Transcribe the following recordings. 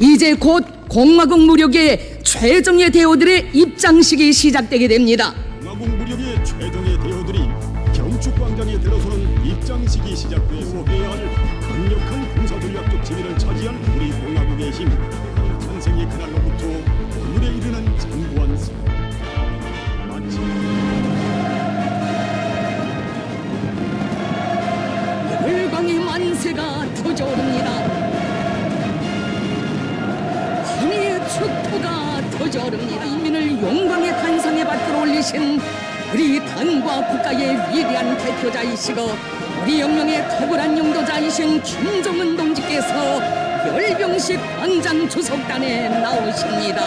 이제 곧 공화국 무력의 최정예 대우들의 입장식이 시작되게 됩니다. 공화국 무력의 최종의 대우들이 경축 광장에 들어서는 입장식이 시작되고 해야 할 강력한 군사 전략적 지위를 차지한 우리 공화국의 힘 탄생의 그날로부터 오늘에 이르는 장구한 세 마치 열광의 만세가 터져오릅니다. 축토가 터져오릅니다. 인민을 용광의 탄상에 받들어 올리신 우리 당과 국가의 위대한 대표자이시고 우리 영령의 탁월한 용도자이신 김정은 동지께서 열병식 광장 주석단에 나오십니다.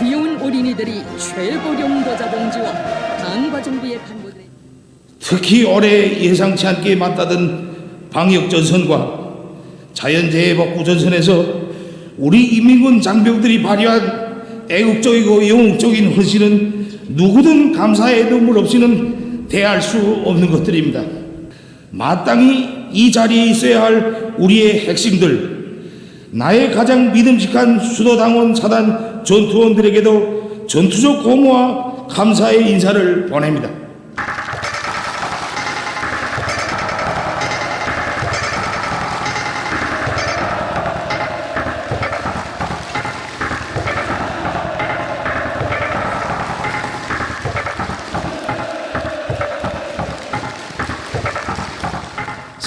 귀여운 어린이들이 최고 용도자 동지와 당과 정부의 간부들의 특히 올해 예상치 않게 맞닿은 방역전선과 자연재해 복구 전선에서 우리 인민군 장병들이 발휘한 애국적이고 영웅적인 헌신은 누구든 감사의 눈물 없이는 대할 수 없는 것들입니다. 마땅히 이 자리에 있어야 할 우리의 핵심들, 나의 가장 믿음직한 수도당원 사단 전투원들에게도 전투적 고무와 감사의 인사를 보냅니다.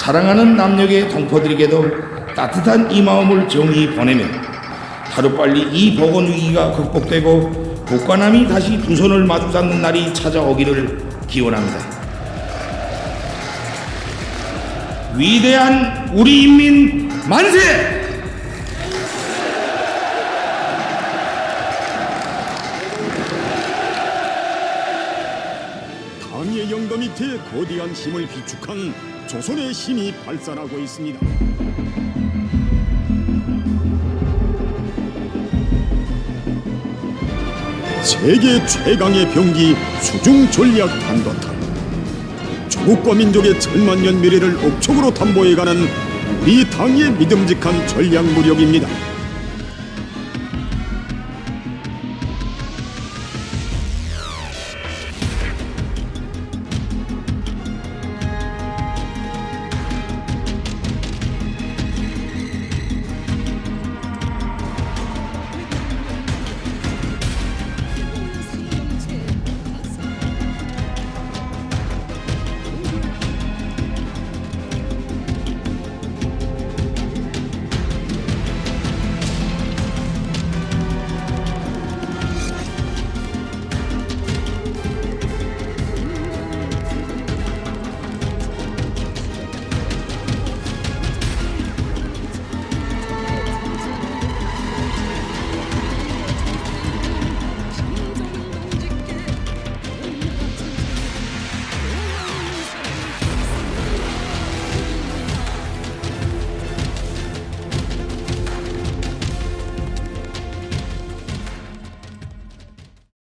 사랑하는 남녀의 동포들에게도 따뜻한 이 마음을 정히 보내며 하루빨리 이 보건 위기가 극복되고 국가남이 다시 두 손을 마주 잡는 날이 찾아오기를 기원합니다. 위대한 우리 인민 만세! 영도 밑에 거대한 힘을 비축한 조선의 힘이 발산하고 있습니다. 세계 최강의 병기 수중 전략 탄도탄 조국과 민족의 천만년 미래를 업적으로 담보해가는 우리 당의 믿음직한 전략 무력입니다.